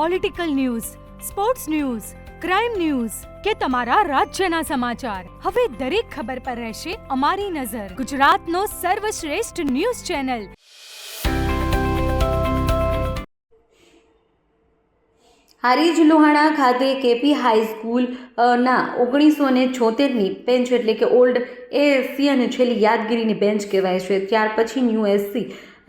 Political news sports news crime news કે તમારા રાજ્યના સમાચાર. હવે દરેક ખબર પર રહેશે અમારી નજર. ગુજરાતનો સર્વશ્રેષ્ઠ ન્યૂઝ ચેનલ. હારીજ લોહાણા ખાતે કેપી હાઈસ્કૂલ ના ઓગણીસો ને છોતેરની બેન્ચ એટલે કે ઓલ્ડ એએસસી અને છેલ્લી યાદગીરીની બેન્ચ કહેવાય છે. ત્યાર પછી ન્યૂ એસસી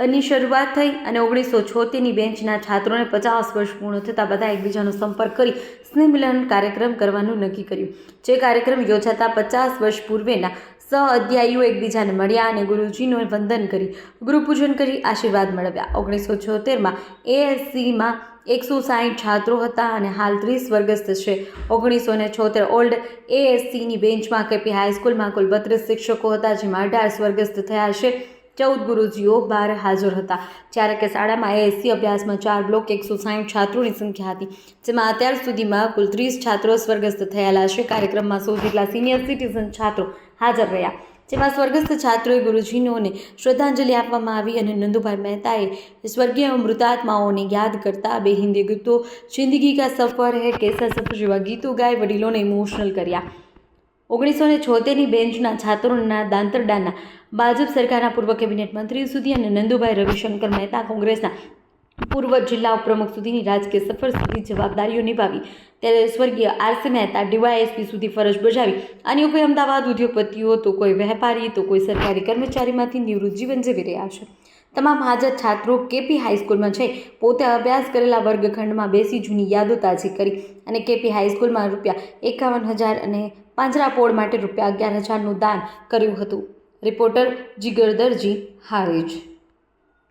ની શરૂઆત થઈ અને ઓગણીસો છોતેરની બેન્ચના છાત્રોને પચાસ વર્ષ પૂર્ણ થતાં બધા એકબીજાનો સંપર્ક કરી સ્નેહ કાર્યક્રમ કરવાનું નક્કી કર્યું. જે કાર્યક્રમ યોજાતા પચાસ વર્ષ પૂર્વેના સહઅધ્યાયીઓ એકબીજાને મળ્યા અને ગુરુજીનું વંદન કરી, ગુરુપૂજન કરી, આશીર્વાદ મેળવ્યા. ઓગણીસો છોતેરમાં એએસસીમાં એકસો સાહીઠ છાત્રો હતા અને હાલ ત્રીસ વર્ગસ્થ છે. ઓગણીસો ને છોતેર ઓલ્ડ એએસસીની બેન્ચમાં કેપી હાઈસ્કૂલમાં કુલ બત્રીસ શિક્ષકો હતા, જેમાં અઢાર સ્વર્ગસ્થ થયા છે. ચૌદ ગુરુજીઓ બાર હાજર હતા. જ્યારે કે શાળામાં એસી અભ્યાસમાં ચાર બ્લોક એકસો સાઠ છાત્રોની સંખ્યા હતી, જેમાં અત્યાર સુધીમાં કુલ ત્રીસ છાત્રો સ્વર્ગસ્થ થયેલા છે. કાર્યક્રમમાં સો જેટલા સિનિયર સિટીઝન છાત્રો હાજર રહ્યા. જેમાં સ્વર્ગસ્થ છાત્રોએ ગુરુજીનોને શ્રદ્ધાંજલિ આપવામાં આવી અને નંદુભાઈ મહેતાએ સ્વર્ગીય મૃતાત્માઓને યાદ કરતા બે હિન્દી ગીતો, જિંદગી કા સફર હે, કેસા સફર જેવા ગીતો ગાઈ વડીલોને ઇમોશનલ કર્યા. ઓગણીસો ને છોતેરની બેન્ચના છાત્રોના દાંતરડાના ભાજપ સરકારના પૂર્વ કેબિનેટ મંત્રી સુધી અને નંદુભાઈ રવિશંકર મહેતા કોંગ્રેસના પૂર્વ જિલ્લા ઉપપ્રમુખ સુધીની રાજકીય સફર સુધી જવાબદારીઓ નિભાવી. ત્યારે સ્વર્ગીય આરસી મહેતા ડીવાયએસપી સુધી ફરજ બજાવી. અને કોઈ અમદાવાદ ઉદ્યોગપતિઓ તો કોઈ વેપારી, તો કોઈ સરકારી કર્મચારીમાંથી નિવૃત્ત જીવન જીવી રહ્યા છે. તમામ હાજર છાત્રો કેપી હાઈસ્કૂલમાં જઈ પોતે અભ્યાસ કરેલા વર્ગખંડમાં બેસી જૂની યાદો તાજી કરી અને કેપી હાઈસ્કૂલમાં રૂપિયા એકાવન હજાર અને પાંજરાપોળ માટે રૂપિયા અગિયાર હજારનું દાન કર્યું હતું. રિપોર્ટર જીગર દરજી હારેજ.